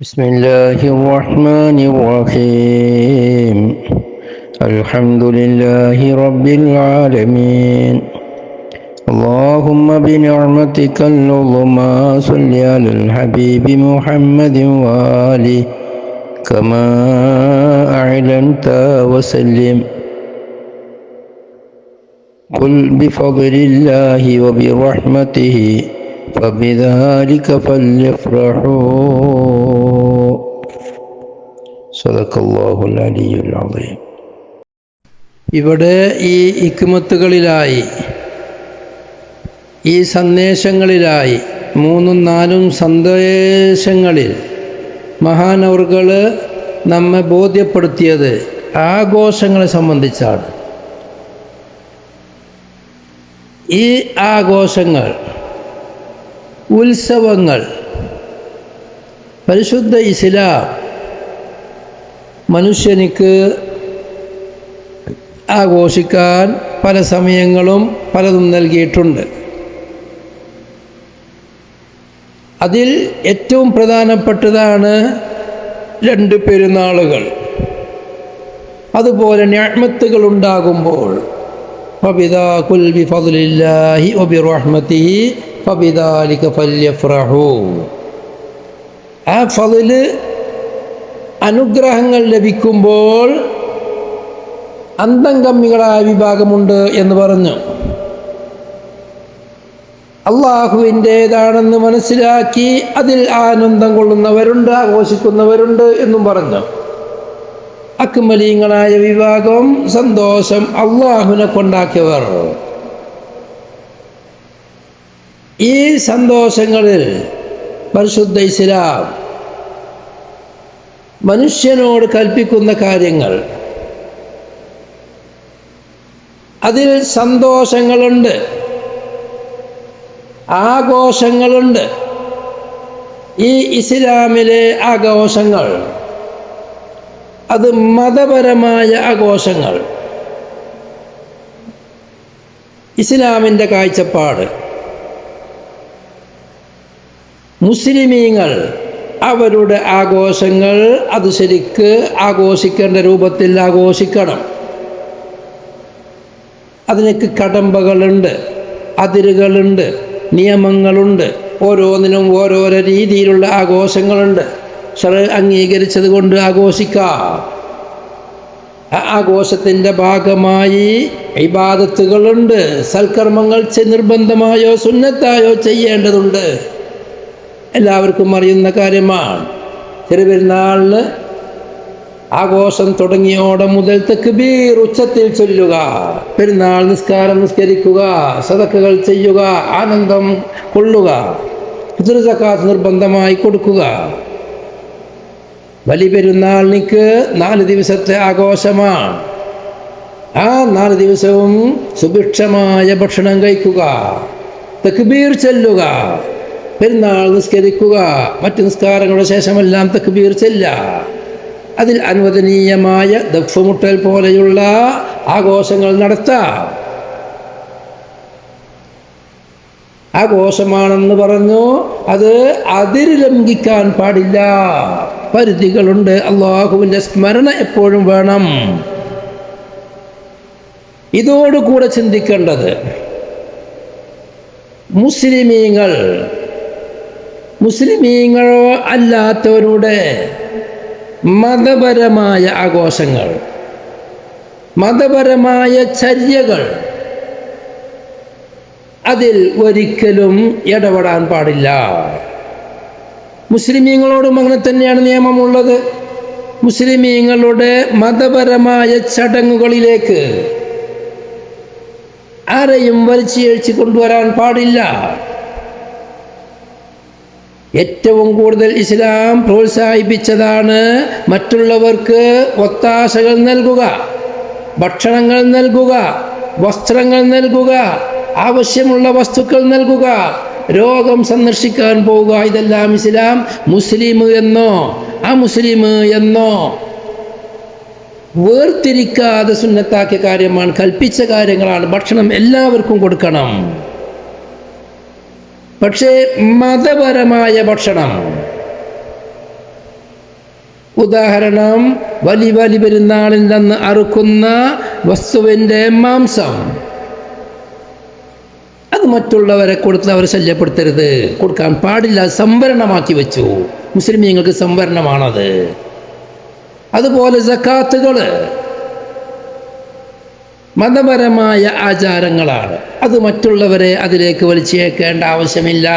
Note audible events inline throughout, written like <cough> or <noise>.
بسم الله الرحمن الرحيم. الحمد لله رب العالمين. اللهم بنعمتك العظمى صل على الحبيب محمد وآله. كما أعلنت وسلم. قل بفضل الله وبرحمته. فبذلك فليفرحوا. അലിയുൽ ഇവിടെ ഈ ഇക്കുമത്തുകളിലായി ഈ സന്ദേശങ്ങളിലായി മൂന്നും നാലും സന്ദേശങ്ങളിൽ മഹാനവറുകൾ നമ്മെ ബോധ്യപ്പെടുത്തിയത് ആഘോഷങ്ങളെ സംബന്ധിച്ചാണ്. ഈ ആഘോഷങ്ങൾ ഉത്സവങ്ങൾ പരിശുദ്ധ ഇസ്ലാം മനുഷ്യനിക്ക് ആഘോഷിക്കാൻ പല സമയങ്ങളും പലതും നൽകിയിട്ടുണ്ട്. അതിൽ ഏറ്റവും പ്രധാനപ്പെട്ടതാണ് രണ്ട് പെരുന്നാളുകൾ. അതുപോലെ ഞാമത്തുകൾ ഉണ്ടാകുമ്പോൾ ആ ഫതിൽ അനുഗ്രഹങ്ങൾ ലഭിക്കുമ്പോൾ അന്തംഗമ്മികളായ വിഭാഗമുണ്ട് എന്ന് പറഞ്ഞു. അള്ളാഹുവിന്റേതാണെന്ന് മനസ്സിലാക്കി അതിൽ ആനന്ദം കൊള്ളുന്നവരുണ്ട് ആഘോഷിക്കുന്നവരുണ്ട് എന്നും പറഞ്ഞു. അക്മലീങ്ങളായ വിഭാഗം സന്തോഷം അള്ളാഹുവിനെ കൊണ്ടാക്കിയവർ. ഈ സന്തോഷങ്ങളിൽ പരിശുദ്ധ ഇസ്ലാം മനുഷ്യനോട് കൽപ്പിക്കുന്ന കാര്യങ്ങൾ. അതിൽ സന്തോഷങ്ങളുണ്ട്. ആഘോഷങ്ങളുണ്ട്. ഈ ഇസ്ലാമിലെ ആഘോഷങ്ങൾ. അത് മതപരമായ ആഘോഷങ്ങൾ. ഇസ്ലാമിന്റെ കാഴ്ചപ്പാട്. മുസ്ലിമീങ്ങൾ അവരുടെ ആഘോഷങ്ങൾ അത് ശരിക്ക് ആഘോഷിക്കേണ്ട രൂപത്തിൽ ആഘോഷിക്കണം. അതിനൊക്കെ കടമ്പകളുണ്ട് അതിരുകളുണ്ട് നിയമങ്ങളുണ്ട് ഓരോന്നിനും ഓരോരോ രീതിയിലുള്ള ആഘോഷങ്ങളുണ്ട്. ഷറ അംഗീകരിച്ചത് കൊണ്ട് ആഘോഷിക്കാം. ആ ആഘോഷത്തിന്റെ ഭാഗമായി ഇബാദത്തുകളുണ്ട് സൽക്കർമ്മങ്ങൾ നിർബന്ധമായോ സുന്നത്തായോ ചെയ്യേണ്ടതുണ്ട്. എല്ലാവർക്കും അറിയുന്ന കാര്യമാണ്. ചെറുപെരുന്നാളിന് ആഘോഷം തുടങ്ങിയോടെ മുതൽ തെക്കുബീർ ഉച്ചത്തിൽ ചൊല്ലുക പെരുന്നാൾ നിസ്കാരം നിസ്കരിക്കുക സതക്കുകൾ ചെയ്യുക ആനന്ദം കൊള്ളുക പിതൃസക്കാത്ത് നിർബന്ധമായി കൊടുക്കുക. ബലി പെരുന്നാളിനിക്ക് നാല് ദിവസത്തെ ആഘോഷമാണ്. ആ നാല് ദിവസവും സുഭിക്ഷമായ ഭക്ഷണം കഴിക്കുക തെക്കുബീർ ചെല്ലുക. പെരുന്നാൾ നിസ്കരിക്കുക മറ്റ് നിസ്കാരങ്ങളുടെ ശേഷമെല്ലാം തക്ബീർ ചെല്ല അതിൽ അനുവദനീയമായ ദഫ്മുട്ടൽ പോലെയുള്ള ആഘോഷങ്ങൾ നടത്താം. ആഘോഷമാണെന്ന് പറഞ്ഞു അത് അതിര് ലംഘിക്കാൻ പാടില്ല. പരിധികളുണ്ട്. അള്ളാഹുവിന്റെ സ്മരണ എപ്പോഴും വേണം. ഇതോടുകൂടെ ചിന്തിക്കേണ്ടത് മുസ്ലിമീങ്ങൾ മുസ്ലിമീങ്ങളോ അല്ലാത്തവരുടെ മതപരമായ ആഘോഷങ്ങൾ മതപരമായ ചര്യകൾ അതിൽ ഒരിക്കലും ഇടപെടാൻ പാടില്ല. മുസ്ലിമീങ്ങളോടും അങ്ങനെ തന്നെയാണ് നിയമമുള്ളത്. മുസ്ലിമീങ്ങളുടെ മതപരമായ ചടങ്ങുകളിലേക്ക് ആരെയും വലിച്ചിഴച്ച് കൊണ്ടുവരാൻ പാടില്ല. ഏറ്റവും കൂടുതൽ ഇസ്ലാം പ്രോത്സാഹിപ്പിച്ചതാണ് മറ്റുള്ളവർക്ക് ഒത്താശകൾ നൽകുക ഭക്ഷണങ്ങൾ നൽകുക വസ്ത്രങ്ങൾ നൽകുക ആവശ്യമുള്ള വസ്തുക്കൾ നൽകുക രോഗം സന്ദർശിക്കാൻ പോവുക. ഇതെല്ലാം ഇസ്ലാം മുസ്ലിം എന്നോ ആ മുസ്ലിം എന്നോ വേർതിരിക്കാതെ സുന്നത്താക്കിയ കാര്യമാണ് കൽപ്പിച്ച കാര്യങ്ങളാണ്. ഭക്ഷണം എല്ലാവർക്കും കൊടുക്കണം. പക്ഷേ മതപരമായ ഭക്ഷണം. ഉദാഹരണം വലി വലി പെരുന്നാളിൽ നിന്ന് അറുക്കുന്ന വസ്തുവിന്റെ മാംസം. അത് മറ്റുള്ളവരെ കൊടുത്ത് അവർ ശല്യപ്പെടുത്തരുത്. കൊടുക്കാൻ പാടില്ല സംവരണമാക്കി വെച്ചു. മുസ്ലിം ഞങ്ങൾക്ക് സംവരണമാണത്. അതുപോലെ സക്കാത്തുകൾ. മതപരമായ ആചാരങ്ങളാണ്. അത് മറ്റുള്ളവരെ അതിലേക്ക് വലിച്ചേക്കേണ്ട ആവശ്യമില്ല.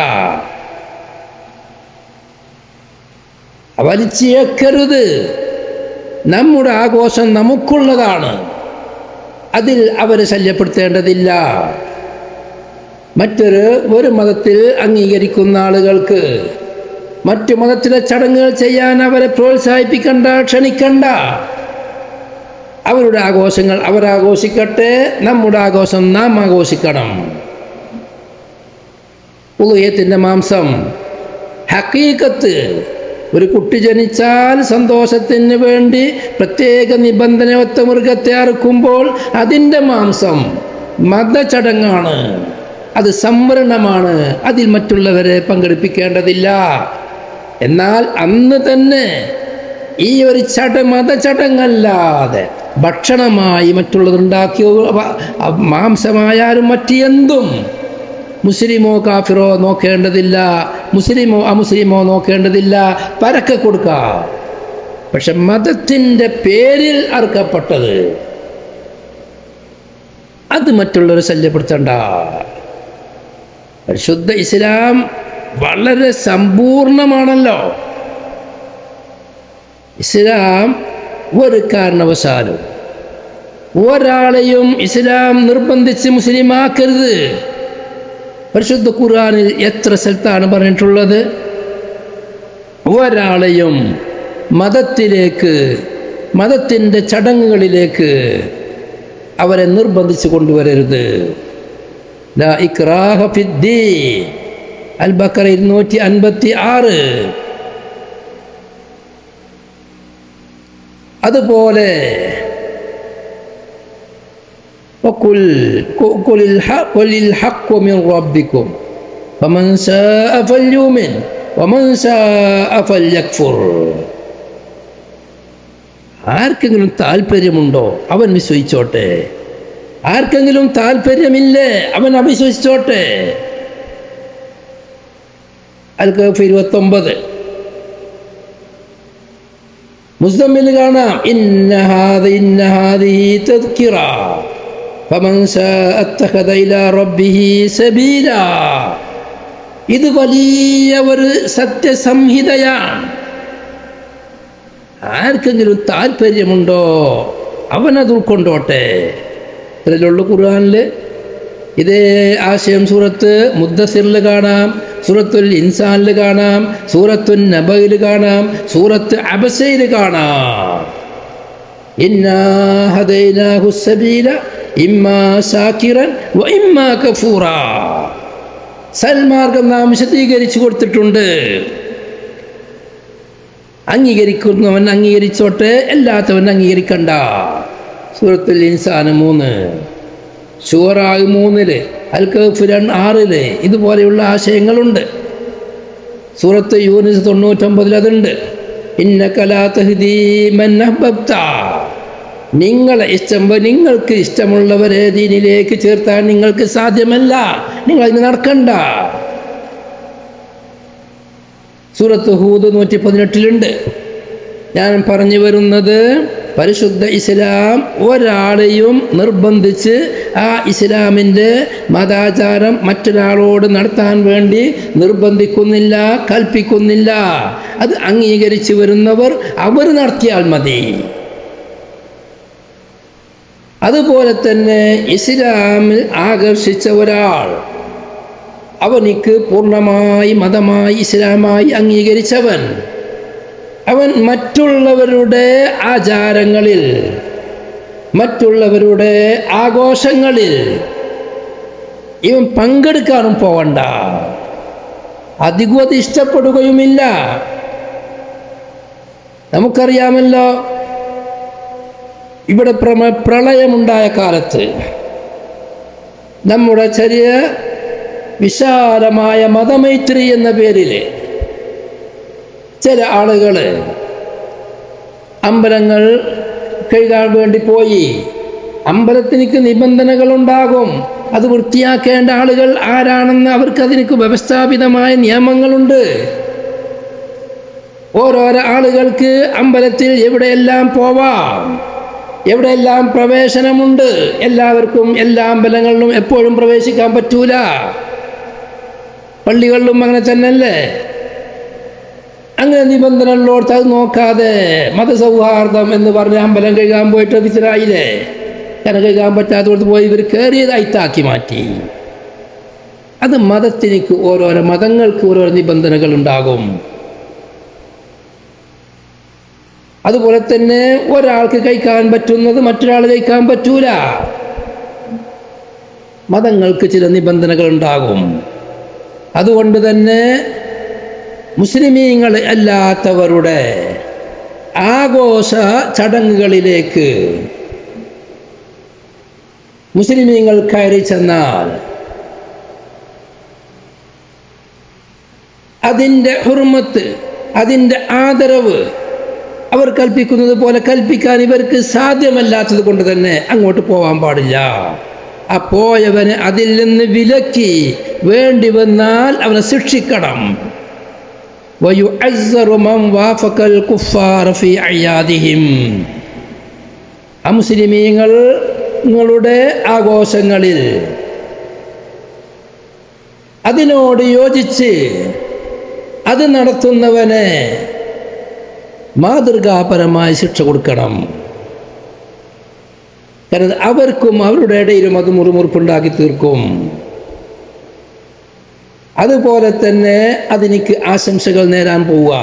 വലിച്ചേക്കരുത് നമ്മുടെ ആഘോഷം നമുക്കുള്ളതാണ്. അതിൽ അവരെ ശല്യപ്പെടുത്തേണ്ടതില്ല. മറ്റൊരു ഒരു മതത്തിൽ അംഗീകരിക്കുന്ന ആളുകൾക്ക് മറ്റു മതത്തിലെ ചടങ്ങുകൾ ചെയ്യാൻ അവരെ പ്രോത്സാഹിപ്പിക്കണ്ട ക്ഷണിക്കണ്ട. അവരുടെ ആഘോഷങ്ങൾ അവരാഘോഷിക്കട്ടെ. നമ്മുടെ ആഘോഷം നാം ആഘോഷിക്കണം. ഉദയത്തിന്റെ മാംസം. ഹക്കീക്കത്ത്. ഒരു കുട്ടി ജനിച്ചാൽ സന്തോഷത്തിന് വേണ്ടി പ്രത്യേക നിബന്ധനയൊത്ത മൃഗത്തെ അറുക്കുമ്പോൾ അതിന്റെ മാംസം മതചടങ്ങാണ്. അത് സംവരണമാണ്. അതിൽ മറ്റുള്ളവരെ പങ്കെടുപ്പിക്കേണ്ടതില്ല. എന്നാൽ അന്ന് തന്നെ ഈ ഒരു ചട മതചടങ്ങല്ലാതെ ഭക്ഷണമായി മറ്റുള്ളതുണ്ടാക്കിയ മാംസമായാലും മറ്റ് എന്തും മുസ്ലിമോ കാഫിറോ നോക്കേണ്ടതില്ല മുസ്ലിമോ അമുസ്ലിമോ നോക്കേണ്ടതില്ല പരക്കെ കൊടുക്കാം. പക്ഷെ മതത്തിന്റെ പേരിൽ അറുക്കപ്പെട്ടത് അത് മറ്റുള്ളവർ ശല്യപ്പെടുത്തണ്ട. പരിശുദ്ധ ഇസ്ലാം വളരെ സമ്പൂർണമാണല്ലോ. ഇസ്ലാം ഒരു കാരണവശാലും ഒരാളെയും ഇസ്ലാം നിർബന്ധിച്ച് മുസ്ലിമാക്കരുത്. പരിശുദ്ധ ഖുർആാനിൽ എത്ര സ്ഥലത്താണ് പറഞ്ഞിട്ടുള്ളത്? ഒരാളെയും മതത്തിലേക്ക് മതത്തിന്റെ ചടങ്ങുകളിലേക്ക് അവരെ നിർബന്ധിച്ചു കൊണ്ടുവരരുത്. ലാ ഇക്രാഹ ഫിദ്ദീൻ. അൽ ഇരുന്നൂറ്റി അൻപത്തി ആറ്. അതുപോലെ ആർക്കെങ്കിലും താല്പര്യമുണ്ടോ അവൻ വിശ്വസിച്ചോട്ടെ. ആർക്കെങ്കിലും താല്പര്യമില്ലേ അവൻ അവിശ്വസിച്ചോട്ടെ. അൽക്കഫ് ഇരുപത്തൊമ്പത്. മുസ്തമ്മിൽ കാണാം. ഇത് വലിയ ഒരു സത്യസംഹിതയാണ്. ആർക്കെങ്കിലും താല്പര്യമുണ്ടോ? അവനത് ഉൾക്കൊണ്ടോട്ടെ ഇതിലുള്ള ഖുർആാനിൽ ഇതേ ആശയം സൂറത്ത് മുദ്ദസിറിൽ കാണാം സൂറത്തുൽ ഇൻസാനിൽ കാണാം സൂറത്തുൽ നബയിൽ കാണാം സൂറത്ത് അബസയിൽ കാണാം. സൽമാർഗം നാം വിശദീകരിച്ചു കൊടുത്തിട്ടുണ്ട്. അംഗീകരിക്കുന്നവൻ അംഗീകരിച്ചോട്ടെ അല്ലാത്തവൻ അംഗീകരിക്കണ്ട. സൂറത്തുൽ ഇൻസാന് മൂന്ന്. ഷുവറാഗ് മൂന്നിൽ അൽ കഫ് രണ്ട് ആറിൽ ഇതുപോലെയുള്ള ആശയങ്ങളുണ്ട്. സൂറത്ത് യൂനിസ് തൊണ്ണൂറ്റൊമ്പതിൽ അതുണ്ട്. നിങ്ങളെ ഇഷ്ടം നിങ്ങൾക്ക് ഇഷ്ടമുള്ളവരെ ദീനിലേക്ക് ചേർത്താൻ നിങ്ങൾക്ക് സാധ്യമല്ല. നിങ്ങൾ അതിന് നടക്കണ്ട. സൂറത്ത് ഹൂദ് നൂറ്റി പതിനെട്ടിലുണ്ട് ഞാൻ പറഞ്ഞു വരുന്നത് പരിശുദ്ധ ഇസ്ലാം ഒരാളെയും നിർബന്ധിച്ച് ആ ഇസ്ലാമിന്റെ മതാചാരം മറ്റൊരാളോട് നടത്താൻ വേണ്ടി നിർബന്ധിക്കുന്നില്ല കൽപ്പിക്കുന്നില്ല. അത് അംഗീകരിച്ചു വരുന്നവർ അവർ നടത്തിയാൽ മതി. അതുപോലെ തന്നെ ഇസ്ലാമിൽ ആകർഷിച്ച ഒരാൾ അവനിക്ക് പൂർണമായി മതമായി ഇസ്ലാമായി അംഗീകരിച്ചവൻ. അവൻ മറ്റുള്ളവരുടെ ആചാരങ്ങളിൽ മറ്റുള്ളവരുടെ ആഘോഷങ്ങളിൽ ഇവൻ പങ്കെടുക്കാനും പോകണ്ട അധികം അത് ഇഷ്ടപ്പെടുകയുമില്ല നമുക്കറിയാമല്ലോ ഇവിടെ പ്രമ പ്രളയമുണ്ടായ കാലത്ത് നമ്മുടെ ചെറിയ വിശാലമായ മതമൈത്രി എന്ന പേരിൽ ചില ആളുകൾ അമ്പലങ്ങൾ കഴുകാൻ വേണ്ടി പോയി. അമ്പലത്തിനിക്ക് നിബന്ധനകളുണ്ടാകും. അത് വൃത്തിയാക്കേണ്ട ആളുകൾ ആരാണെന്ന് അവർക്ക് അതിനക്ക് വ്യവസ്ഥാപിതമായ നിയമങ്ങളുണ്ട്. ഓരോരോ ആളുകൾക്ക് അമ്പലത്തിൽ എവിടെയെല്ലാം പോവാം? എവിടെയെല്ലാം പ്രവേശനമുണ്ട്? എല്ലാവർക്കും എല്ലാ അമ്പലങ്ങളിലും എപ്പോഴും പ്രവേശിക്കാൻ പറ്റൂല. പള്ളികളിലും അങ്ങനെ തന്നെയല്ലേ? അങ്ങനെ നിബന്ധനകളോട് അത് നോക്കാതെ മതസൗഹാർദ്ദം എന്ന് പറഞ്ഞ് അമ്പലം കഴുകാൻ പോയിട്ട് ടീച്ചറായില്ലേ കര കഴുകാൻ പറ്റാത്തടത്ത് പോയി ഇവർ കയറിയതായിത്താക്കി മാറ്റി. അത് മതത്തിനിക്ക് ഓരോരോ മതങ്ങൾക്ക് ഓരോരോ നിബന്ധനകൾ ഉണ്ടാകും. അതുപോലെ തന്നെ ഒരാൾക്ക് കഴിക്കാൻ പറ്റുന്നത് മറ്റൊരാൾ കഴിക്കാൻ പറ്റൂല. മതങ്ങൾക്ക് ചില നിബന്ധനകൾ ഉണ്ടാകും. അതുകൊണ്ട് തന്നെ മുസ്ലിമീങ്ങൾ അല്ലാത്തവരുടെ ആഘോഷ ചടങ്ങുകളിലേക്ക് മുസ്ലിമീങ്ങൾ കയറി ചെന്നാൽ അതിന്റെ ഹുർമത്ത് അതിന്റെ ആദരവ് അവർ കൽപ്പിക്കുന്നത് പോലെ കൽപ്പിക്കാൻ ഇവർക്ക് സാധ്യമല്ലാത്തത് കൊണ്ട് തന്നെ അങ്ങോട്ട് പോകാൻ പാടില്ല. ആ പോയവന് അതിൽ നിന്ന് വിലക്കി വേണ്ടി വന്നാൽ അവനെ ശിക്ഷിക്കണം. അമുസ്ലിമീങ്ങളുടെ ആഘോഷങ്ങളിൽ അതിനോട് യോജിച്ച് അത് നടത്തുന്നവനെ മാതൃകാപരമായ ശിക്ഷ കൊടുക്കണം. കാരണം അവർക്കും അവരുടെ ഇടയിലും അത് മുറിമുറുപ്പുണ്ടാക്കി തീർക്കും. അതുപോലെ തന്നെ അതെനിക്ക് ആശംസകൾ നേരാൻ പോവുക.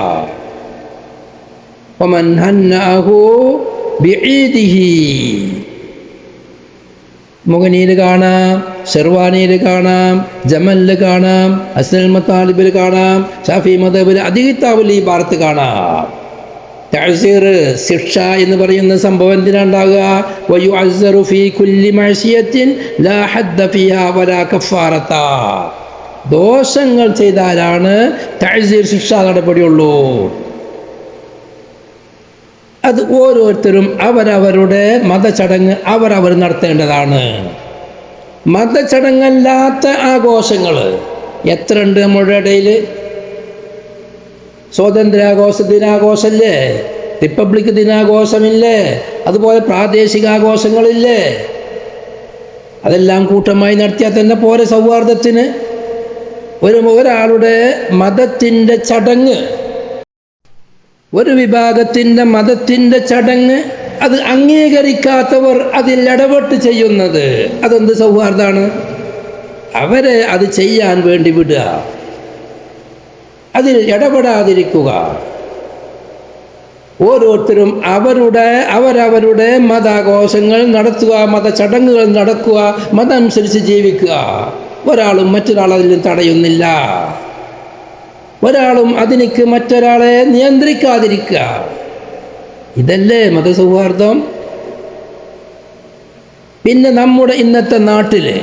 മുഖനീര് കാണാം ഷെർവാനിയിൽ കാണാം ജമലിൽ കാണാം അസ്ലമ താലിബിൽ കാണാം ഷാഫി മദബിൽ അധികത്താവിൽ ഈ ഭാഗത്ത് കാണാം. തഴസീർ ശിക്ഷ എന്ന് പറയുന്ന സംഭവം എന്തിനാണ്ടാകുക ദോഷങ്ങൾ ചെയ്താലാണ് തഴ്സീർ ശിക്ഷാ നടപടിയുള്ളൂ. അത് ഓരോരുത്തരും അവരവരുടെ മതചടങ്ങ് അവരവർ നടത്തേണ്ടതാണ്. മതചടങ്ങല്ലാത്ത ആഘോഷങ്ങൾ. എത്ര ഉണ്ട് നമ്മുടെ ഇടയിൽ? സ്വാതന്ത്ര്യാഘോഷ ദിനാഘോഷമില്ലേ? റിപ്പബ്ലിക് ദിനാഘോഷമില്ലേ? അതുപോലെ പ്രാദേശിക ആഘോഷങ്ങളില്ലേ അതെല്ലാം കൂട്ടമായി നടത്തിയാൽ തന്നെ പോരെ സൗഹാർദ്ദത്തിന്. ഒരു ഒരാളുടെ മതത്തിന്റെ ചടങ്ങ്. ഒരു വിഭാഗത്തിന്റെ മതത്തിന്റെ ചടങ്ങ്. അത് അംഗീകരിക്കാത്തവർ അതിൽ ഇടപെട്ട് ചെയ്യുന്നത്. അതെന്ത് സൗഹാർദ്ദമാണ്? അവരെ അത് ചെയ്യാൻ വേണ്ടി വിടുക. അതിൽ ഇടപെടാതിരിക്കുക. ഓരോരുത്തരും അവരുടെ അവരവരുടെ മതാഘോഷങ്ങൾ നടത്തുക മതചടങ്ങുകൾ നടക്കുക മതമനുസരിച്ച് ജീവിക്കുക. ഒരാളും മറ്റൊരാൾ അതിൽ തടയുന്നില്ല. ഒരാളും അതിനിക്ക് മറ്റൊരാളെ നിയന്ത്രിക്കാതിരിക്കുക ഇതല്ലേ മതസൗഹാർദ്ദം? പിന്നെ നമ്മുടെ ഇന്നത്തെ നാട്ടിൽ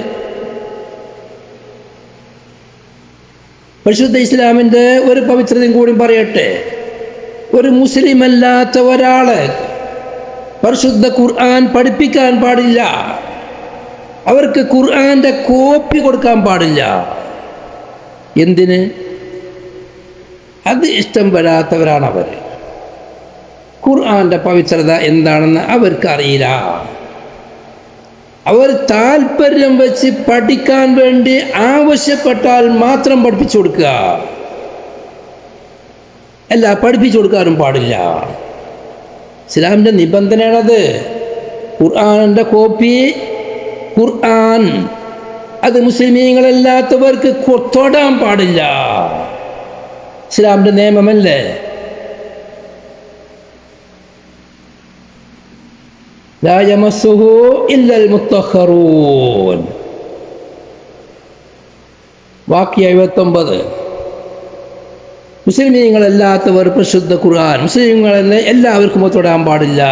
പരിശുദ്ധ ഇസ്ലാമിന്റെ ഒരു പവിത്രതയും കൂടി പറയട്ടെ. ഒരു മുസ്ലിം അല്ലാത്ത ഒരാൾ പരിശുദ്ധ ഖുർആൻ പഠിപ്പിക്കാൻ പാടില്ല. അവർക്ക് ഖുർആന്റെ കോപ്പി കൊടുക്കാൻ പാടില്ല. എന്തിന്? അത് ഇഷ്ടം വരാത്തവരാണ് അവർ ഖുർആന്റെ പവിത്രത എന്താണെന്ന് അവർക്ക് അറിയില്ല അവർ താല്പര്യം വെച്ച് പഠിക്കാൻ വേണ്ടി ആവശ്യപ്പെട്ടാൽ മാത്രം പഠിപ്പിച്ചു കൊടുക്കുക. അല്ല പഠിപ്പിച്ചു കൊടുക്കാനും പാടില്ല. ഇസ്ലാമിന്റെ നിബന്ധനയാണത്. ഖുർആാനിന്റെ കോപ്പി ഖുർആൻ. അത് മുസ്ലിമീങ്ങളല്ലാത്തവർക്ക് തൊടാൻ പാടില്ല. ഇസ്ലാമിന്റെ നിയമമല്ലേ? വാക്യ എഴുപത്തൊമ്പത്. മുസ്ലിമീങ്ങളല്ലാത്തവർ പ്രശുദ്ധ ഖുർആൻ. മുസ്ലിങ്ങളെന്നെ എല്ലാവർക്കും തൊടാൻ പാടില്ല.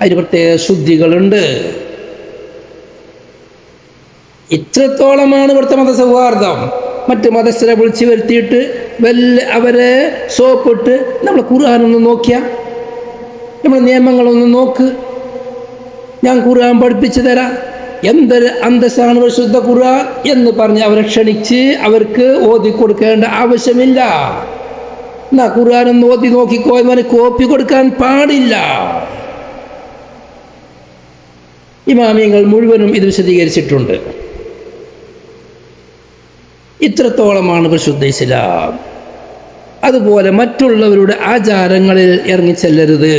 അതിന് പ്രത്യേക ശുദ്ധികളുണ്ട്. ഇത്രത്തോളമാണ് ഇവിടുത്തെ മതസൗഹാർദ്ദം. മറ്റ് മതസ്ഥരെ വിളിച്ചു വരുത്തിയിട്ട് വല്ല അവരെ സോപ്പിട്ട് നമ്മൾ ഖുർആൻ ഒന്ന് നമ്മൾ നിയമങ്ങളൊന്ന് നോക്ക്. ഞാൻ ഖുർആൻ പഠിപ്പിച്ചു തരാം. എന്തൊരു അന്തസ്സാണ് വിശുദ്ധ ഖുർആൻ എന്ന് പറഞ്ഞ് അവരെ ക്ഷണിച്ച് അവർക്ക് ഓതി കൊടുക്കേണ്ട ആവശ്യമില്ല. എന്നാ ഖുർആൻ ഒന്ന് ഓതി നോക്കിക്കോ എന്ന് പറഞ്ഞ് കോപ്പി കൊടുക്കാൻ പാടില്ല. ഇമാമിയങ്ങൾ മുഴുവനും ഇത് വിശദീകരിച്ചിട്ടുണ്ട്. ഇത്രത്തോളമാണ് പരിശുദ്ധ ഇസ്ലാം. അതുപോലെ മറ്റുള്ളവരുടെ ആചാരങ്ങളിൽ ഇറങ്ങിച്ചെല്ലരുത്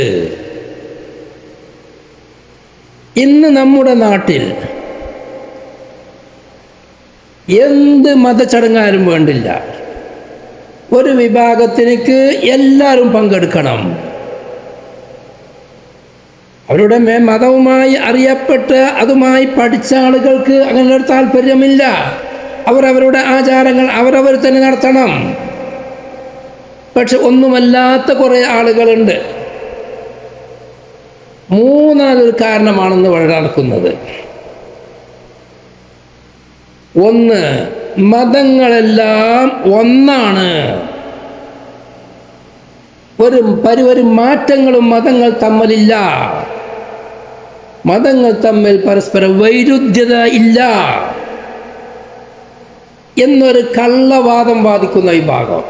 ഇന്ന് നമ്മുടെ നാട്ടിൽ എന്ത് മതചടങ്ങാലും വേണ്ടില്ല. ഒരു വിഭാഗത്തിനേക്ക് എല്ലാവരും പങ്കെടുക്കണം. അവരുടെ മേ മതവുമായി അറിയപ്പെട്ട് അതുമായി പഠിച്ച ആളുകൾക്ക് അങ്ങനെ ഒരു താല്പര്യമില്ല. അവർ അവരുടെ ആചാരങ്ങൾ അവരവർ തന്നെ നടത്തണം. പക്ഷെ ഒന്നുമല്ലാത്ത കുറേ ആളുകളുണ്ട്. മൂന്നാമതൊരു കാരണമാണെന്ന് വളരെ നടക്കുന്നത്. ഒന്ന് മതങ്ങളെല്ലാം ഒന്നാണ്. ഒരു പരിവരും മാറ്റങ്ങളും മതങ്ങൾ തമ്മിലില്ല. മതങ്ങൾ തമ്മിൽ പരസ്പര വൈരുദ്ധ്യത ഇല്ല. എന്നൊരു കള്ളവാദം വാദിക്കുന്ന ഭാഗം.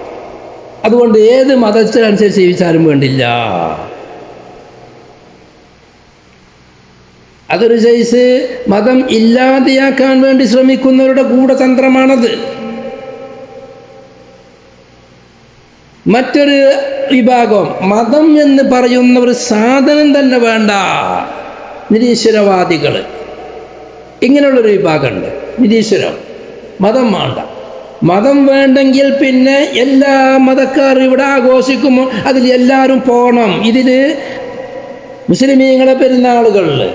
അതുകൊണ്ട് ഏത് മതത്തിനനുസരിച്ച് ജീവിച്ചാലും വേണ്ടില്ല. അതൊരു സൈസ് മതം ഇല്ലാതെയാക്കാൻ വേണ്ടി ശ്രമിക്കുന്നവരുടെ ഗൂഢതന്ത്രമാണത്. മറ്റൊരു വിഭാഗം മതം എന്ന് പറയുന്ന ഒരു സാധനം തന്നെ വേണ്ട. നിരീശ്വരവാദികൾ ഇങ്ങനെയുള്ളൊരു വിഭാഗമുണ്ട്. നിരീശ്വരം. മതം വേണ്ട. മതം വേണ്ടെങ്കിൽ പിന്നെ എല്ലാ മതക്കാരും ഇവിടെ ആഘോഷിക്കുമ്പോൾ അതിൽ എല്ലാവരും പോകണം ഇതിൽ മുസ്ലിമീങ്ങളെ പെരുന്നാളുകളിൽ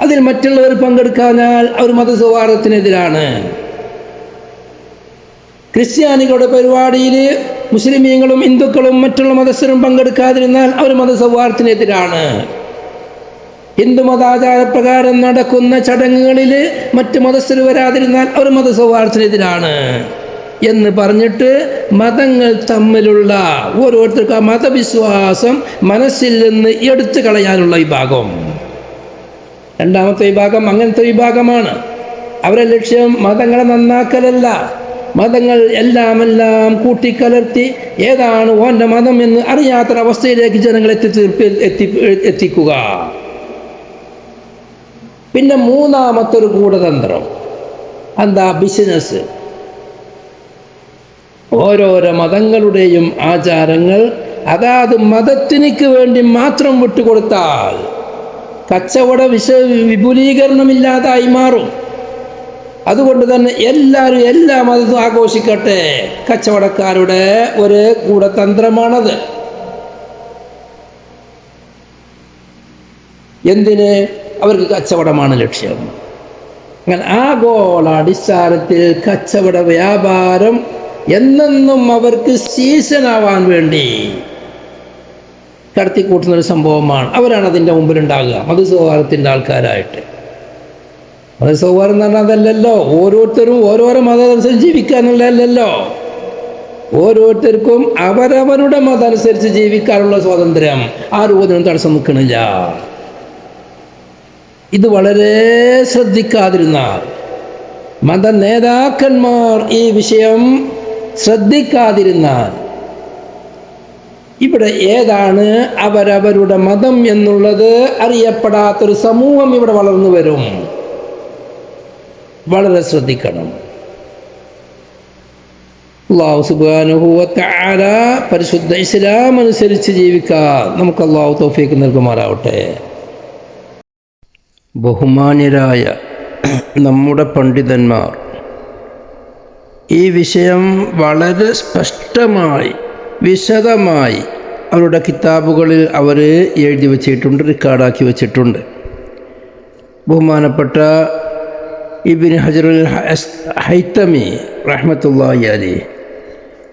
അതിൽ മറ്റുള്ളവർ പങ്കെടുക്കാഞ്ഞാൽ അവർ മതസൗഹാർദ്ദത്തിനെതിരാണ്. ക്രിസ്ത്യാനികളുടെ പരിപാടിയിൽ മുസ്ലിമീങ്ങളും ഹിന്ദുക്കളും മറ്റുള്ള മതസ്ഥരും പങ്കെടുക്കാതിരുന്നാൽ അവർ മതസൗഹാർദ്ദത്തിനെതിരാണ്. ഹിന്ദു മതാചാരപ്രകാരം നടക്കുന്ന ചടങ്ങുകളിൽ മറ്റ് മതസ്ഥർ വരാതിരുന്നാൽ അവർ മതസൗഹാർദ്ദത്തിനെതിരാണ് എന്ന് പറഞ്ഞിട്ട് മതങ്ങൾ തമ്മിലുള്ള ഓരോരുത്തർക്ക് ആ മതവിശ്വാസം മനസ്സിൽ നിന്ന് എടുത്തു കളയാനുള്ള വിഭാഗം. രണ്ടാമത്തെ വിഭാഗം അങ്ങനത്തെ വിഭാഗമാണ്. അവരെ ലക്ഷ്യം മതങ്ങളെ നന്നാക്കലല്ല. മതങ്ങൾ എല്ലാം എല്ലാം കൂട്ടിക്കലർത്തി ഏതാണ് ഓന്റെ മതം എന്ന് അറിയാത്തൊരവസ്ഥയിലേക്ക് ജനങ്ങളെ തീർപ്പിൽ എത്തി എത്തിക്കുക. പിന്നെ മൂന്നാമത്തെ ഒരു ഗൂഢതന്ത്രം. എന്താ? ബിസിനസ് ഓരോരോ മതങ്ങളുടെയും ആചാരങ്ങൾ അതാത് മതത്തിനിക്ക് വേണ്ടി മാത്രം വിട്ടുകൊടുത്താൽ കച്ചവട വിശ വിപുലീകരണമില്ലാതായി മാറും. അതുകൊണ്ട് തന്നെ എല്ലാവരും എല്ലാ മതത്തും ആഘോഷിക്കട്ടെ. കച്ചവടക്കാരുടെ ഒരു ഗൂഢതന്ത്രമാണത്. എന്തിന്? അവർക്ക് കച്ചവടമാണ് ലക്ഷ്യം. അങ്ങനെ ആഗോളാടിസ്ഥാനത്തിൽ കച്ചവട വ്യാപാരം എന്നെന്നും അവർക്ക് സീസണാവാൻ വേണ്ടി കടത്തിക്കൂട്ടുന്ന ഒരു സംഭവമാണ്. അവരാണ് അതിന്റെ മുമ്പിലുണ്ടാകുക. മതസൗഹാർദ്ദത്തിന്റെ ആൾക്കാരായിട്ട്. മതസൗഹാർദ്ദം എന്ന് പറഞ്ഞാൽ അതല്ലല്ലോ. ഓരോരുത്തരും ഓരോരോ മതമനുസരിച്ച് ജീവിക്കുക എന്നുള്ളതല്ലല്ലോ. ഓരോരുത്തർക്കും അവരവരുടെ മതമനുസരിച്ച് ജീവിക്കാനുള്ള സ്വാതന്ത്ര്യം. ആ രൂപത്തിനും തടസ്സം നിൽക്കണില്ല. ഇത് വളരെ ശ്രദ്ധിക്കാതിരുന്നാൽ മത. നേതാക്കന്മാർ ഈ വിഷയം ശ്രദ്ധിക്കാതിരുന്നാൽ ഇവിടെ ഏതാണ് അവരവരുടെ മതം എന്നുള്ളത് അറിയപ്പെടാത്തൊരു സമൂഹം ഇവിടെ വളർന്നു വരും. വളരെ ശ്രദ്ധിക്കണം. അള്ളാഹു സുബാനുഭൂവത്താര പരിശുദ്ധ ഇസ്ലാം അനുസരിച്ച് ജീവിക്കാൻ നമുക്ക് അള്ളാഹു തോഫീക്ക് നൽകുമാറാവട്ടെ. ബഹുമാന്യരായ നമ്മുടെ പണ്ഡിതന്മാർ. ഈ വിഷയം വളരെ സ്പഷ്ടമായി വിശദമായി അവരുടെ കിതാബുകളിൽ അവർ എഴുതി വച്ചിട്ടുണ്ട് റെക്കോർഡാക്കി വച്ചിട്ടുണ്ട്. ബഹുമാനപ്പെട്ട ഇബിൻ ഹജറുൽ ഹൈത്തമി റഹ്മത്തുള്ളാഹി അലി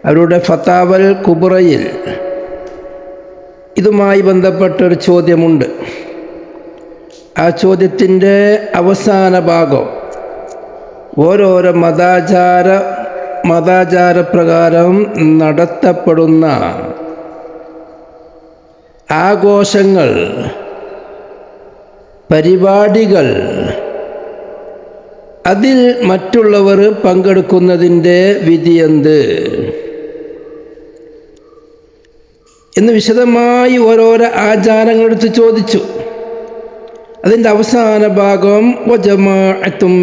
അവരുടെ ഫത്താവൽ കുബറയിൽ ഇതുമായി ബന്ധപ്പെട്ട ഒരു ചോദ്യമുണ്ട്. ആ ചോദ്യത്തിന്റെ അവസാന ഭാഗം. ഓരോരോ മതാചാര മതാചാരപ്രകാരം നടത്തപ്പെടുന്ന ആഘോഷങ്ങൾ പരിപാടികൾ അതിൽ മറ്റുള്ളവർ പങ്കെടുക്കുന്നതിന്റെ വിധിയെന്ത്? എന്ന് വിശദമായി ഓരോരോ ആചാരങ്ങളെടുത്ത് ചോദിച്ചു. അതിന്റെ അവസാന ഭാഗം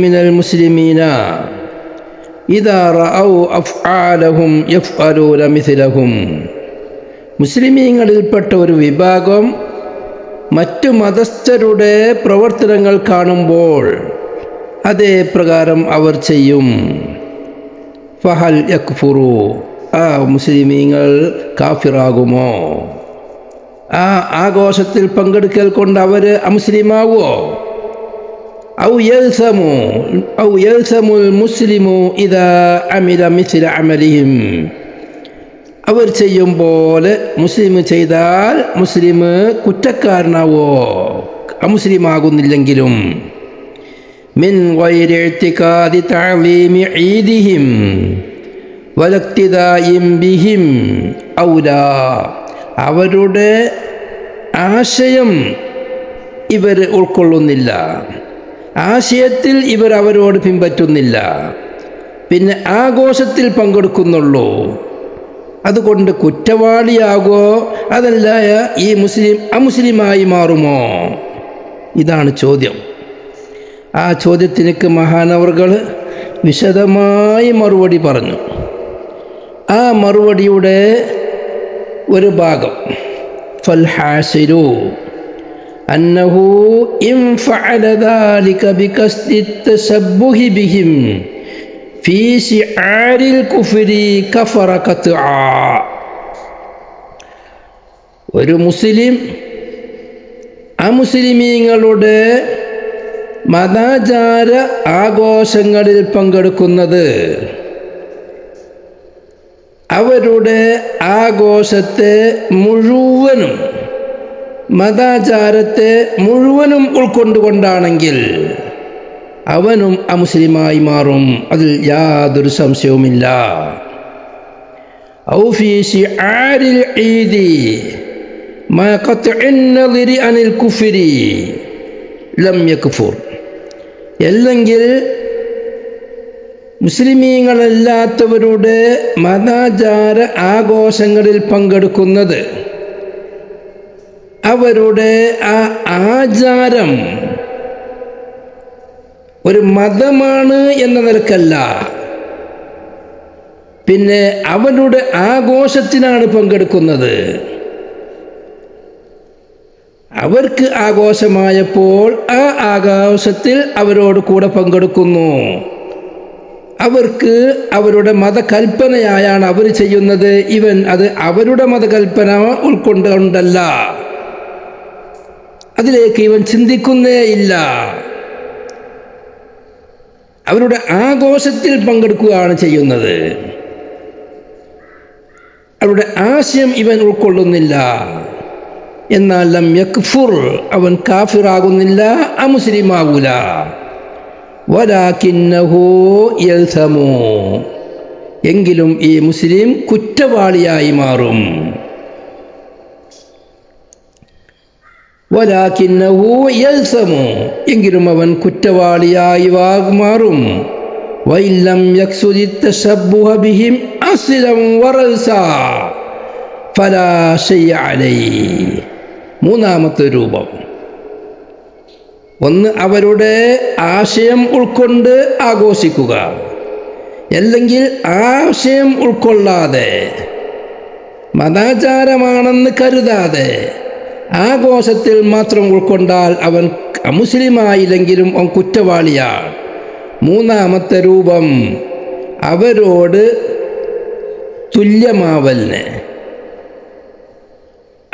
മിനൽ മുസ്ലിമീന. മുസ്ലിമീങ്ങളിൽപ്പെട്ട ഒരു വിഭാഗം മറ്റു മതസ്ഥരുടെ പ്രവർത്തനങ്ങൾ കാണുമ്പോൾ അതേ പ്രകാരം അവർ ചെയ്യും. ഫഹൽ യക്ഫുറു. ആ മുസ്ലിമീങ്ങൾ കാഫിറാകുമോ? ആ ആഘോഷത്തിൽ പങ്കെടുക്കൽ കൊണ്ട് അവർ അമുസ്ലിമാവോ ഔ യൽസമു ഔ യൽസമുൽ മുസ്ലിമു ഇതാ അമില മിസ്ല അമലിഹിം. അവർ ചെയ്യും പോലെ മുസ്ലിം ചെയ്താൽ മുസ്ലിം കുറ്റക്കാരനാവോ? അമുസ്ലിമാകുന്നില്ലെങ്കിലും. മിൻ ഇഅ്തിഖാദി തഅലീമി ഈദിഹിം വലക്തിദായിം ബിഹിം ഔലാ. അവരുടെ ആശയം ഇവർ ഉൾക്കൊള്ളുന്നില്ല. ആശയത്തിൽ ഇവർ അവരോട് പിൻപറ്റുന്നില്ല. പിന്നെ ആഘോഷത്തിൽ പങ്കെടുക്കുന്നുള്ളൂ. അതുകൊണ്ട് കുറ്റവാളിയാകോ അതല്ല ഈ മുസ്ലിം അമുസ്ലിമായി മാറുമോ? ഇതാണ് ചോദ്യം. ആ ചോദ്യത്തിനക്ക് മഹാനവറുകൾ വിശദമായി മറുപടി പറഞ്ഞു. ആ മറുപടിയുടെ ഒരു ഭാഗം ഫൽഹാസിരു أنه إن فعل ذلك بقصد التشبه بهم في شعار الكفر كفر قطعا ഒരു മുസ്ലിം അമുസ്ലിമീങ്ങളുടെ മതാചാര ആഘോഷങ്ങളിൽ പങ്കെടുക്കുന്നത് അവരുടെ ആഘോഷത്തെ മുഴുവനും മതാചാരത്തെ മുഴുവനും ഉൾക്കൊണ്ടുകൊണ്ടാണെങ്കിൽ അവനും അമുസ്ലിമായി മാറും. അതിൽ യാതൊരു സംശയവുമില്ല. ഔഫി ശിആരിൽ ഈദി മാ ഖത്ഇൻ നദിരി അനിൽ കുഫ്രി ലം യക്ഫുർ അല്ലെങ്കിൽ മുസ്ലിമീങ്ങളല്ലാത്തവരുടെ മതാചാര ആഘോഷങ്ങളിൽ പങ്കെടുക്കുന്നത്. അവരുടെ ആ ആചാരം ഒരു മതമാണ് എന്ന നിലക്കല്ല. പിന്നെ അവരുടെ ആഘോഷത്തിനാണ് പങ്കെടുക്കുന്നത്. അവർക്ക് ആഘോഷമായപ്പോൾ ആ ആഘോഷത്തിൽ അവരോട് കൂടെ പങ്കെടുക്കുന്നു. അവർക്ക് അവരുടെ മതകൽപ്പനയായാണ് അവർ ചെയ്യുന്നത്. ഇവൻ അത് അവരുടെ മതകൽപ്പന ഉൾക്കൊണ്ടുകൊണ്ടല്ല. അതിലേക്ക് ഇവൻ ചിന്തിക്കുന്നേ ഇല്ല. അവരുടെ ആഘോഷത്തിൽ പങ്കെടുക്കുകയാണ് ചെയ്യുന്നത്. അവരുടെ ആശയം ഇവൻ ഉൾക്കൊള്ളുന്നില്ല. എന്നാൽ ലം യക്ഫുർ അവൻ കാഫിറാകുന്നില്ല അമുസ്ലിമാകൂല വലാക്കിന്നഹു യൽസമു. എങ്കിലും ഈ മുസ്ലിം കുറ്റവാളിയായി മാറും. വലാക്കിന്നഹു യൽസമു. എങ്കിലും അവൻ കുറ്റവാളിയായി മാറും. വൈലം യക്സുദി തശബ്ബുഹ ബിഹിം അസ്ലം വറൽസ. ഫലാ അലൈ മൂന്നാമത്തെ രൂപം. ഒന്ന് അവരുടെ ആശയം ഉൾക്കൊണ്ട് ആഘോഷിക്കുക. അല്ലെങ്കിൽ ആശയം ഉൾക്കൊള്ളാതെ മതാചാരമാണെന്ന് കരുതാതെ ആഘോഷത്തിൽ മാത്രം ഉൾക്കൊണ്ടാൽ അവൻ മുസ്ലിമായില്ലെങ്കിലും അവൻ കുറ്റവാളിയാണ്. മൂന്നാമത്തെ രൂപം അവരോട് തുല്യമാവലിനെ.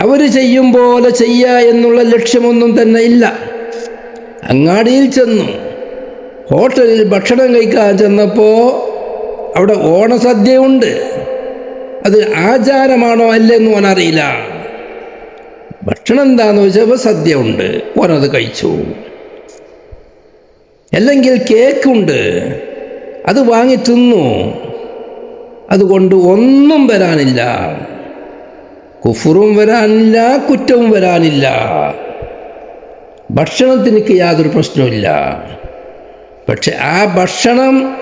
അവർ ചെയ്യും പോലെ ചെയ്യുക എന്നുള്ള ലക്ഷ്യമൊന്നും തന്നെ ഇല്ല. അങ്ങാടിയിൽ ചെന്നു. ഹോട്ടലിൽ ഭക്ഷണം കഴിക്കാൻ ചെന്നപ്പോൾ അവിടെ ഓണസദ്യയുണ്ട്. അത് ആചാരമാണോ അല്ലെന്ന് ഓനറിയില്ല ഭക്ഷണം എന്താന്ന് വെച്ചാൽ സദ്യ ഉണ്ട് ഓനത് കഴിച്ചു. അല്ലെങ്കിൽ കേക്കുണ്ട്. അത് വാങ്ങി തിന്നു. അതുകൊണ്ട് ഒന്നും വരാനില്ല. കുഫുറും വരാനില്ല കുറ്റവും വരാനില്ല. ഭക്ഷണത്തിനൊക്കെ യാതൊരു പ്രശ്നമില്ല പക്ഷെ ആ ഭക്ഷണം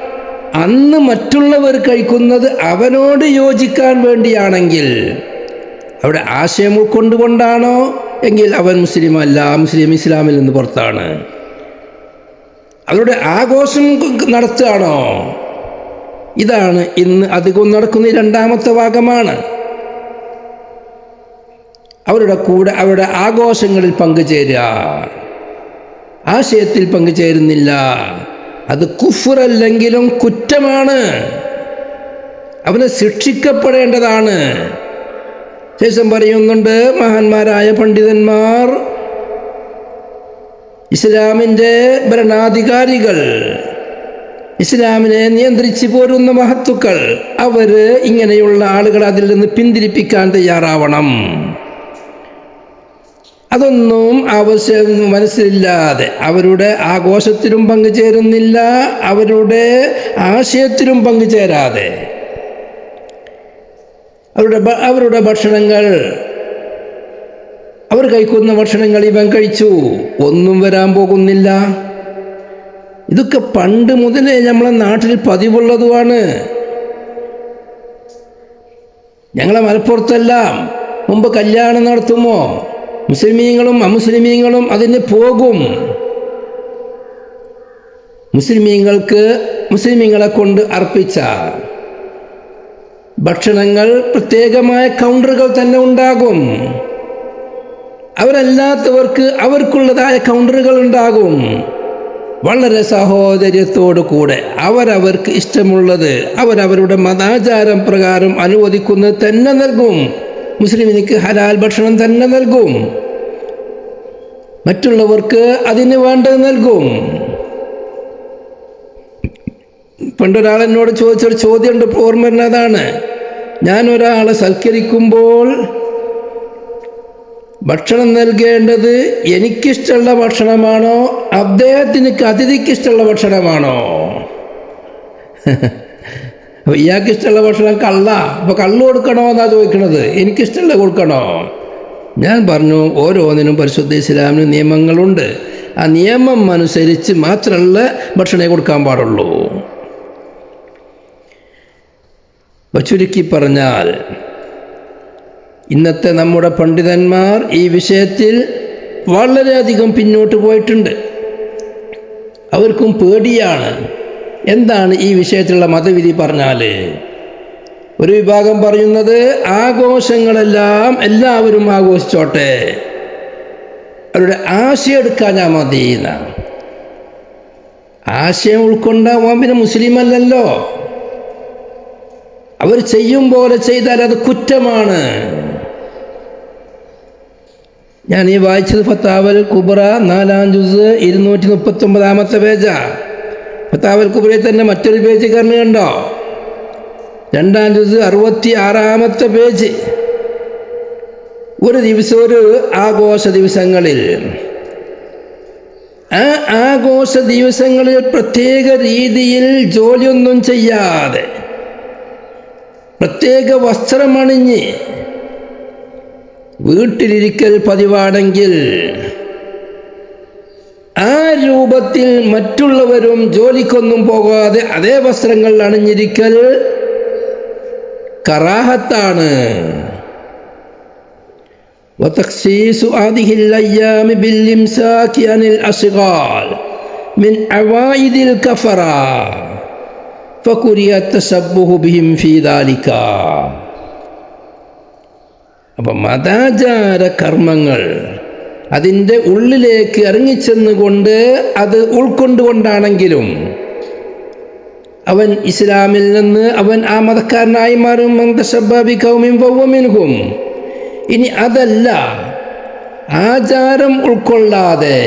അന്ന് മറ്റുള്ളവർ കഴിക്കുന്നത് അവനോട് യോജിക്കാൻ വേണ്ടിയാണെങ്കിൽ അവിടെ ആശയം ഉൾക്കൊണ്ടുകൊണ്ടാണോ എങ്കിൽ അവൻ മുസ്ലിം അല്ല. മുസ്ലിം ഇസ്ലാമിൽ നിന്ന് പുറത്താണ്. അവരുടെ ആഘോഷം നടത്തുകയാണോ? ഇതാണ് ഇന്ന് അധികവും നടക്കുന്ന രണ്ടാമത്തെ ഭാഗമാണ്. അവരുടെ കൂടെ അവരുടെ ആഘോഷങ്ങളിൽ പങ്കുചേരുക. ആശയത്തിൽ പങ്കുചേരുന്നില്ല. അത് കുഫുറല്ലെങ്കിലും കുറ്റമാണ്. അവന് ശിക്ഷിക്കപ്പെടേണ്ടതാണ്. ശേഷം പറയുന്നുണ്ട് മഹാന്മാരായ പണ്ഡിതന്മാർ? ഇസ്ലാമിന്റെ ഭരണാധികാരികൾ. ഇസ്ലാമിനെ നിയന്ത്രിച്ചു പോരുന്ന മഹത്തുക്കൾ. അവർ ഇങ്ങനെയുള്ള ആളുകൾ അതിൽ നിന്ന് പിന്തിരിപ്പിക്കാൻ തയ്യാറാവണം. അതൊന്നും ആവശ്യം മനസ്സിലില്ലാതെ അവരുടെ ആഘോഷത്തിലും പങ്കുചേരുന്നില്ല അവരുടെ ആശയത്തിലും പങ്കുചേരാതെ. അവരുടെ അവരുടെ ഭക്ഷണങ്ങൾ അവർ കഴിക്കുന്ന ഭക്ഷണങ്ങൾ ഇവൻ കഴിച്ചു ഒന്നും വരാൻ പോകുന്നില്ല. ഇതൊക്കെ പണ്ട് മുതലേ നമ്മളെ നാട്ടിൽ പതിവുള്ളതുമാണ്. ഞങ്ങളെ മലപ്പുറത്തെല്ലാം മുമ്പ് കല്യാണം നടത്തുമോ? മുസ്ലിമീങ്ങളും അമുസ്ലിമീങ്ങളും അതിന് പോകും. മുസ്ലിമീങ്ങൾക്ക് മുസ്ലിമീങ്ങളെ കൊണ്ട് അർപ്പിച്ച ഭക്ഷണങ്ങൾ പ്രത്യേകമായ കൗണ്ടറുകൾ തന്നെ ഉണ്ടാകും. അവരല്ലാത്തവർക്ക് അവർക്കുള്ളതായ കൗണ്ടറുകൾ ഉണ്ടാകും. വളരെ സഹോദര്യത്തോടു കൂടെ അവരവർക്ക് ഇഷ്ടമുള്ളത് അവരവരുടെ മതാചാരം പ്രകാരം അനുവദിക്കുന്നത് തന്നെ നൽകും. മുസ്ലിമിനിക്ക് ഹലാൽ ഭക്ഷണം തന്നെ നൽകും. മറ്റുള്ളവർക്ക് അതിന് വേണ്ടത് നൽകും. പണ്ടൊരാൾ എന്നോട് ചോദിച്ചൊരു ചോദ്യമുണ്ട് ഓർമ്മ വരുന്നതാണ് ഞാൻ ഒരാളെ സൽക്കരിക്കുമ്പോൾ ഭക്ഷണം നൽകേണ്ടത് എനിക്കിഷ്ടമുള്ള ഭക്ഷണമാണോ? അദ്ദേഹത്തിന് അതിഥിക്കിഷ്ടമുള്ള ഭക്ഷണമാണോ? <laughs> അപ്പൊ ഇയാൾക്ക് ഇഷ്ടമുള്ള ഭക്ഷണം കള്ള. അപ്പൊ കള്ള് കൊടുക്കണോ എന്നാ ചോദിക്കണത്? എനിക്കിഷ്ടമുള്ള കൊടുക്കണോ? ഞാൻ പറഞ്ഞു ഓരോന്നിനും പരിശുദ്ധ ഇസ്ലാമിന് നിയമങ്ങളുണ്ട്. ആ നിയമം അനുസരിച്ച് മാത്രമല്ല ഭക്ഷണേ കൊടുക്കാൻ പാടുള്ളൂ. ചുരുക്കി പറഞ്ഞാൽ ഇന്നത്തെ നമ്മുടെ പണ്ഡിതന്മാർ ഈ വിഷയത്തിൽ വളരെയധികം പിന്നോട്ട് പോയിട്ടുണ്ട്. അവർക്കും പേടിയാണ്. എന്താണ് ഈ വിഷയത്തിലുള്ള മതവിധി പറഞ്ഞാൽ ഒരു വിഭാഗം പറയുന്നത് ആഘോഷങ്ങളെല്ലാം എല്ലാവരും ആഘോഷിച്ചോട്ടെ. അവരുടെ ആശയം എടുക്കാൻ ഞാൻ മതി എന്നാണ്. ആശയം ഉൾക്കൊണ്ടാവാൻ പിന്നെ മുസ്ലിം അല്ലല്ലോ അവർ ചെയ്യും പോലെ ചെയ്താൽ അത് കുറ്റമാണ്. ഞാൻ ഈ വായിച്ചത് ഫത്താവൽ കുബ്ര നാലാം ജുസ് ഇരുന്നൂറ്റി മുപ്പത്തി ഒമ്പതാമത്തെ പേജാ. ഫത്താവൽ കുബ്രയിൽ തന്നെ മറ്റൊരു പേജ് കണ്ടോ? രണ്ടാം ദിവസം അറുപത്തി ആറാമത്തെ പേജ്. ഒരു ദിവസം ഒരു ആഘോഷ ദിവസങ്ങളിൽ. ആ ആഘോഷ ദിവസങ്ങളിൽ പ്രത്യേക രീതിയിൽ ജോലിയൊന്നും ചെയ്യാതെ പ്രത്യേക വസ്ത്രമണിഞ്ഞ് വീട്ടിലിരിക്കൽ പതിവാണെങ്കിൽ ആ രൂപത്തിൽ മറ്റുള്ളവരും ജോലിക്കൊന്നും പോകാതെ അതേ വസ്ത്രങ്ങൾ അണിഞ്ഞിരിക്കൽ കറാഹത്താണ് وتخصيص هذه الأيام بالإمساك عن الأشغال من عوائد الكفرة فكره التشبه بهم في ذلك അപ്പം മതാചാര കർമ്മങ്ങൾ അതിന്റെ ഉള്ളിലേക്ക് ഇറങ്ങിച്ചെന്നുകൊണ്ട് അത് ഉൾക്കൊണ്ടുകൊണ്ടാണെങ്കിലും അവൻ ഇസ്ലാമിൽ നിന്ന് അവൻ ആ മതക്കാരനായി മാറും. മന്ദശബാബി കൗമിൻ ഇനി അതല്ല ആചാരം ഉൾക്കൊള്ളാതെ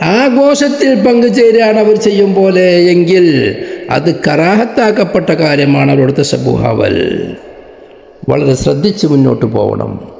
ആഘോഷത്തിൽ പങ്കുചേരുകയാണ് അവർ ചെയ്യും പോലെ എങ്കിൽ അത് കറാഹത്താക്കപ്പെട്ട കാര്യമാണ് അവരുടെ സബുഹാവൽ വളരെ ശ്രദ്ധിച്ച് മുന്നോട്ട് പോകണം